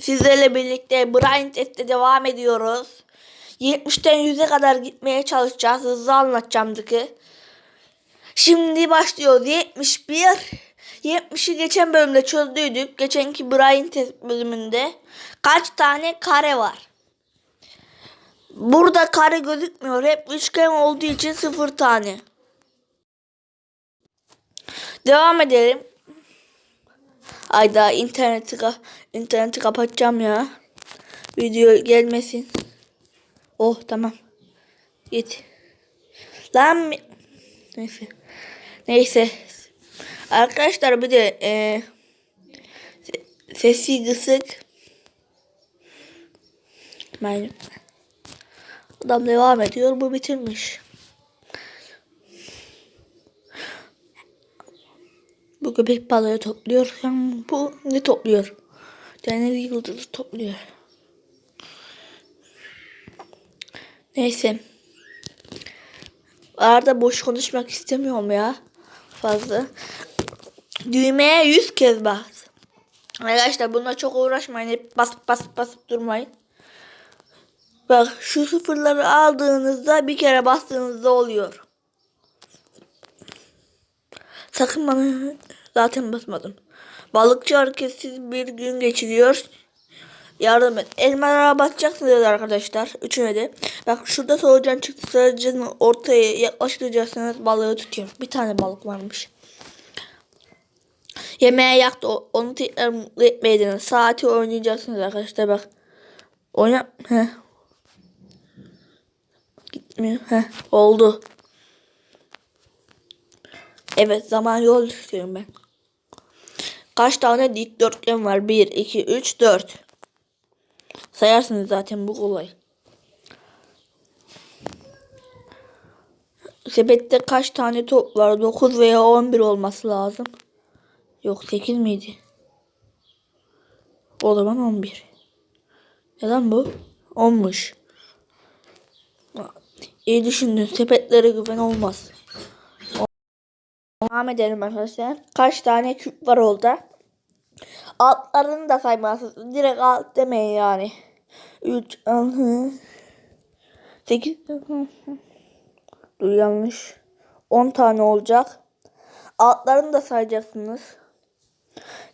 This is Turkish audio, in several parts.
sizlerle birlikte Brain Test'e devam ediyoruz. 70'ten 100'e kadar gitmeye çalışacağız. Hızlı anlatacağım dıkı. Şimdi başlıyoruz. 71. 70'i geçen bölümde çözdüydük. Geçenki Brain Test bölümünde. Kaç tane kare var? Burada kare gözükmüyor. Hep üçgen olduğu için sıfır tane. Devam edelim. Ayda interneti ka interneti kapatacağım ya. Video gelmesin. Oh tamam. Git. Lan neyse. Neyse. Arkadaşlar bir de e, se- sesi kısık. Ben Adam devam ediyor. Bu bitirmiş. Bu köpek balığı topluyor. Yani bu ne topluyor? Deniz yıldızı topluyor. Neyse. Arada boş konuşmak istemiyorum ya. Fazla. Düğmeye 100 kez bas. Arkadaşlar bununla çok uğraşmayın. Hep basıp basıp basıp durmayın. Bak şu sıfırları aldığınızda bir kere bastığınızda oluyor. Sakın bana zaten basmadım. Balıkçı hareketsiz bir gün geçiriyor. Yardım et. Elmalara batacaksınız arkadaşlar. Üçüne de. Bak şurada solucan çıktı. Solucanı ortaya yaklaştıracaksınız. Balığı tutuyor. Bir tane balık varmış. Yemeğe yaktı. Onu tekrar mutlu etmeydiniz. Saati oynayacaksınız arkadaşlar bak. Oyna. Heh. Gitmiyor. Heh. Oldu. Evet zaman yol istiyorum ben. Kaç tane dikdörtgen var? 1, 2, 3, 4. Sayarsınız zaten bu kolay. Sepette kaç tane top var? 9 veya 11 olması lazım. Yok 8 miydi? O zaman 11. Neden bu? 10'muş. İyi düşündün. Sepetlere güven olmaz. Devam edelim arkadaşlar. Kaç tane küp var orada? Altlarını da saymazsınız. Direkt alt demeyin yani. 3, 6, 8, Dur yanlış. 10 tane olacak. Altlarını da sayacaksınız.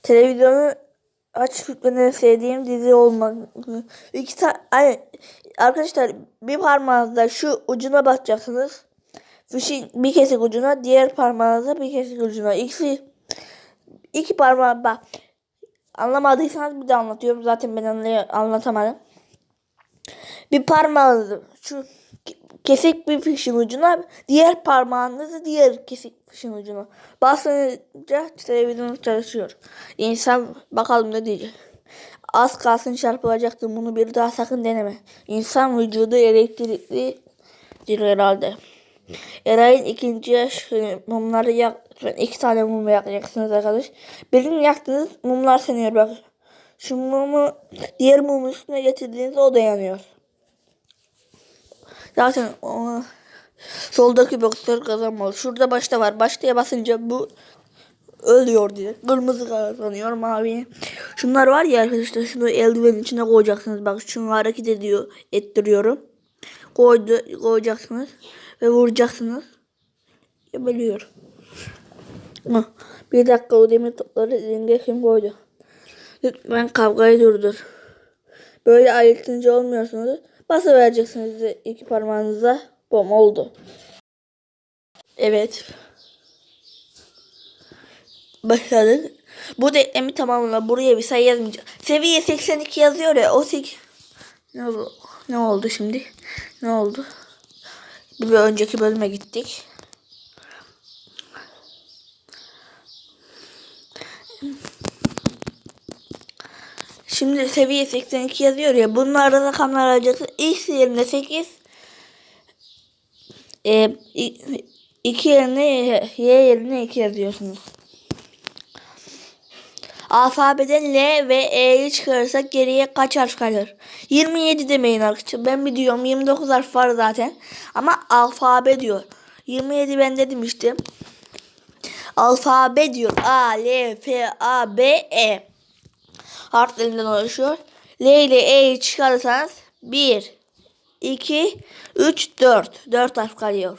Televizyonu aç benim en sevdiğim dizi olmak. İki tane arkadaşlar bir parmağınızda şu ucuna bakacaksınız. Fişin bir kesik ucuna, diğer parmağınızda bir kesik ucuna. İkisi iki parmağı bak. Anlamadıysanız bir de anlatıyorum. Zaten ben anlatamadım. Bir parmağınızı şu kesik bir fişin ucuna, diğer parmağınızı diğer kesik fişin ucuna. Basınca televizyon çalışıyor. İnsan bakalım ne diyecek. Az kalsın çarpılacaktım. Bunu bir daha sakın deneme. İnsan vücudu elektrikli herhalde. Eray'ın ikinci yaş mumları yak iki tane mum yakacaksınız arkadaş. Benim yaktığınız mumlar sönüyor bak. Şu mumu diğer mumun üstüne getirdiğinizde o da yanıyor. Zaten o, soldaki boksör kazanmalı. Şurada başta var. Baştaya basınca bu ölüyor diye. Kırmızı kazanıyor mavi. Şunlar var ya arkadaşlar şunu eldivenin içine koyacaksınız. Bak şunu hareket ediyor. Ettiriyorum. Koydu, koyacaksınız ve vuracaksınız. Gebeliyor. Ah, Bir dakika o demir topları denge kim koydu? Lütfen kavgayı durdur. Böyle ayıltınca olmuyorsunuz. Bası vereceksiniz iki parmağınıza. Bom oldu. Evet. Başladık. Bu denklemi tamamla. Buraya bir sayı yazmayacağım. Seviye 82 yazıyor ya. O 8... Ne oldu? Ne oldu şimdi? Ne oldu? Bir önceki bölüme gittik. Şimdi seviye 82 yazıyor ya. Bunlarda rakamlar alacaksın. X yerine 8. E, 2 yerine Y yerine 2 yazıyorsunuz. Alfabeden L ve E'yi çıkarırsak geriye kaç harf kalır? 27 demeyin arkadaşlar. Ben biliyorum 29 harf var zaten. Ama alfabe diyor. 27 ben de demiştim. Alfabe diyor. A, L, F, A, B, E. Harflerinden oluşuyor. L ile E'yi çıkarırsanız 1, 2, 3, 4. 4 harf kalıyor.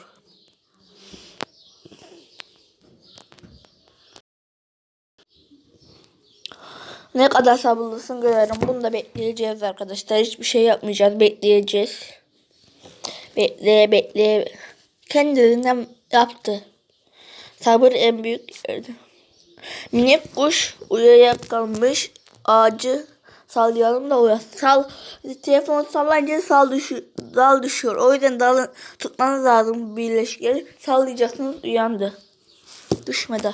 Ne kadar sabırlısın görelim. Bunu da bekleyeceğiz arkadaşlar. Hiçbir şey yapmayacağız. Bekleyeceğiz. Bekle bekle. Kendiliğinden yaptı. Sabır en büyük erdem. Minik kuş uyuyakalmış ağacı sallayalım da uyar. Sal, telefonu sallayınca sal düşü, dal düşüyor. O yüzden dalı tutmanız lazım birleşikleri. Sallayacaksınız uyandı. Düşmedi.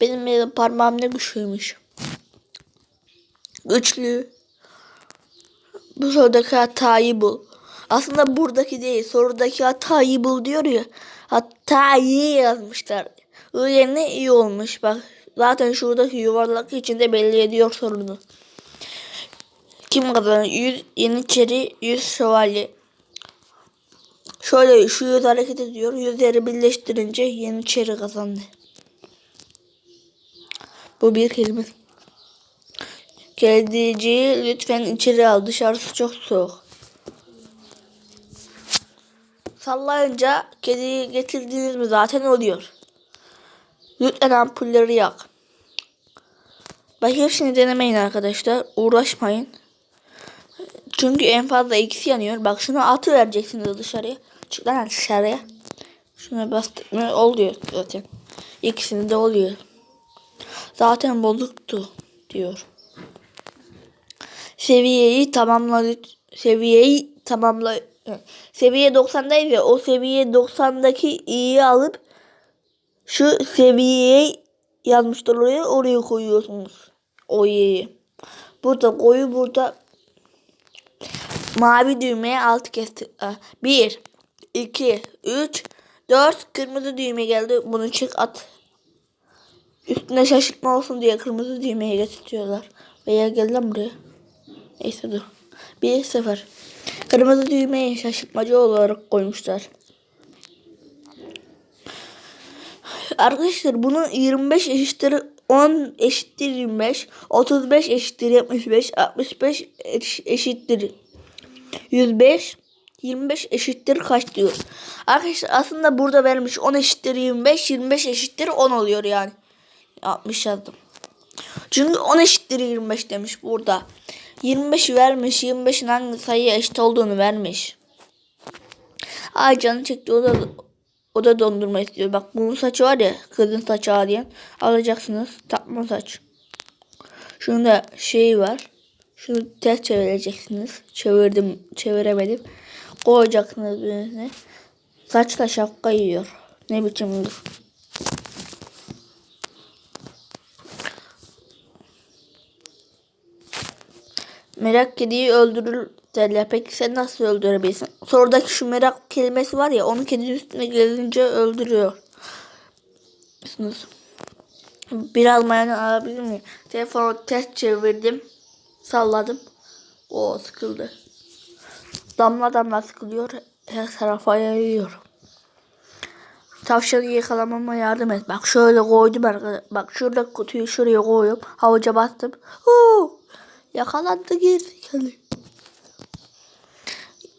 Benim elim parmağım ne güçlüymüş. Güçlü. Bu sorudaki hatayı bul. Aslında buradaki değil. Sorudaki hatayı bul diyor ya. Hatayı yazmışlar. I yerine iyi olmuş. Bak zaten şuradaki yuvarlak içinde belli ediyor sorunu. Kim kazanır? 100 Yeniçeri 100 şövalye. Şöyle şu yüz hareket ediyor. Yüzleri birleştirince Yeniçeri kazandı. Bu bir kelime. Kediciyi lütfen içeri al. Dışarısı çok soğuk. Sallayınca kediyi getirdiniz mi zaten oluyor. Lütfen ampulleri yak. Bak hepsini denemeyin arkadaşlar. Uğraşmayın. Çünkü en fazla ikisi yanıyor. Bak şunu atı vereceksiniz dışarıya. Çık dışarıya. Şuna bastık mı oluyor zaten. İkisini de oluyor. Zaten bozuktu diyor. Seviyeyi tamamla seviyeyi tamamla seviye 90'dayız ya o seviye 90'daki i'yi alıp şu seviyeyi yazmışlar oraya oraya koyuyorsunuz. O i'yi. Burada koyu burada mavi düğmeye alt kez tıkla. 1 2 3 4 kırmızı düğme geldi. Bunu çık at. Üstüne şaşırtma olsun diye kırmızı düğmeye getiriyorlar. Veya gel lan buraya. Neyse dur. 1 0. Kırmızı düğmeyi şaşırtmacı olarak koymuşlar. Arkadaşlar bunu 25 eşittir 10 eşittir 25, 35 eşittir 75, 65 eş- eşittir 105, 25 eşittir kaç diyor. Arkadaşlar aslında burada vermiş 10 eşittir 25, 25 eşittir 10 oluyor yani. 60 yazdım. Çünkü 10 eşittir 25 demiş burada. 25 vermiş. 25'in hangi sayıya eşit olduğunu vermiş. Ay canı çekti o da o da dondurma istiyor. Bak bunun saçı var ya kızın saçı ağrıyan. Alacaksınız takma saç. Şunun da şeyi var. Şunu ters çevireceksiniz. Çevirdim çeviremedim. Koyacaksınız birine. Saçla şapka yiyor. Ne biçim dur. Merak kediyi öldürür derler. Peki sen nasıl öldürebilirsin? Sorudaki şu merak kelimesi var ya onu kedinin üstüne gelince öldürüyor. Biraz mayonez alabilir miyim? Telefonu ters çevirdim. Salladım. O sıkıldı. Damla damla sıkılıyor. Her tarafa yayıyor. Tavşanı yakalamama yardım et. Bak şöyle koydum arkadaşlar. Bak şurada kutuyu şuraya koyup havuca bastım. Huu! Yakalandı gerizekalı.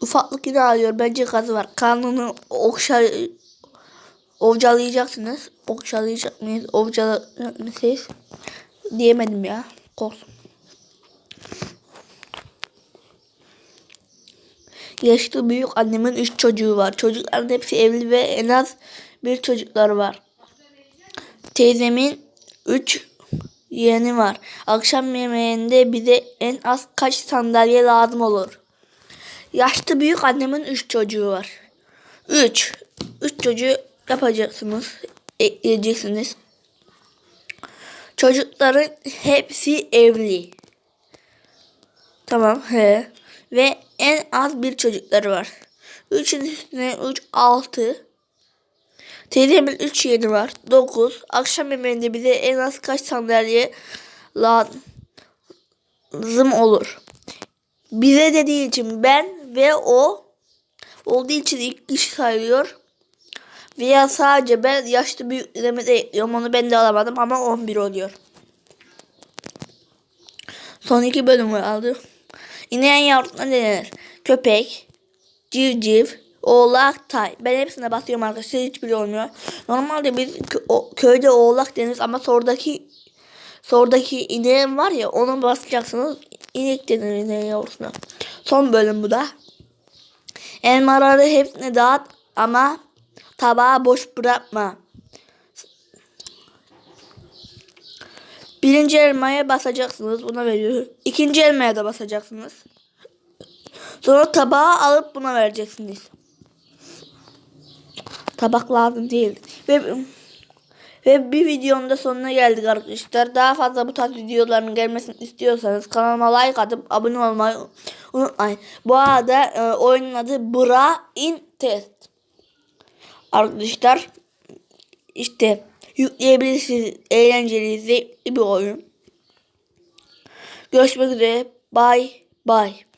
Ufaklık yine alıyor. Bence gazı var. Karnını okşa ovcalayacaksınız. Okşalayacak mıyız? Ovcalayacaksınız. Diyemedim ya. Korktum. Yaşlı büyük annemin üç çocuğu var. Çocukların hepsi evli ve en az bir çocukları var. Teyzemin üç yeğeni var. Akşam yemeğinde bize en az kaç sandalye lazım olur? Yaşlı büyük annemin 3 çocuğu var. 3. 3 çocuğu yapacaksınız, ekleyeceksiniz. Çocukların hepsi evli. Tamam he. Ve en az bir çocukları var. 3'ün üstüne 3 6 TDM'in 3 yeni var. 9. Akşam yemeğinde bize en az kaç sandalye lazım olur. Bize dediği için ben ve o olduğu için ilk kişi sayılıyor. Veya sadece ben yaşlı büyük demede ekliyorum. Onu ben de alamadım ama 11 oluyor. Son iki bölümü aldı. İneyen yavrusuna denir. Köpek, civciv, oğlak, tay. Ben hepsine basıyorum arkadaşlar. Hiçbiri olmuyor. Normalde biz köyde oğlak deniz ama sordaki sordaki ineğin var ya ona basacaksınız. İnek denir ineğin yavrusuna. Son bölüm bu da. Elmaları hepsini dağıt ama tabağı boş bırakma. Birinci elmaya basacaksınız. Buna veriyor. İkinci elmaya da basacaksınız. Sonra tabağı alıp buna vereceksiniz. Tabak lazım değil. Ve ve bir videonun da sonuna geldik arkadaşlar. Daha fazla bu tarz videoların gelmesini istiyorsanız kanalıma like atıp abone olmayı unutmayın. Bu arada e, oyunun adı Bra in Test. Arkadaşlar işte yükleyebilirsiniz. Eğlenceli, bir oyun. Görüşmek üzere. Bye bye.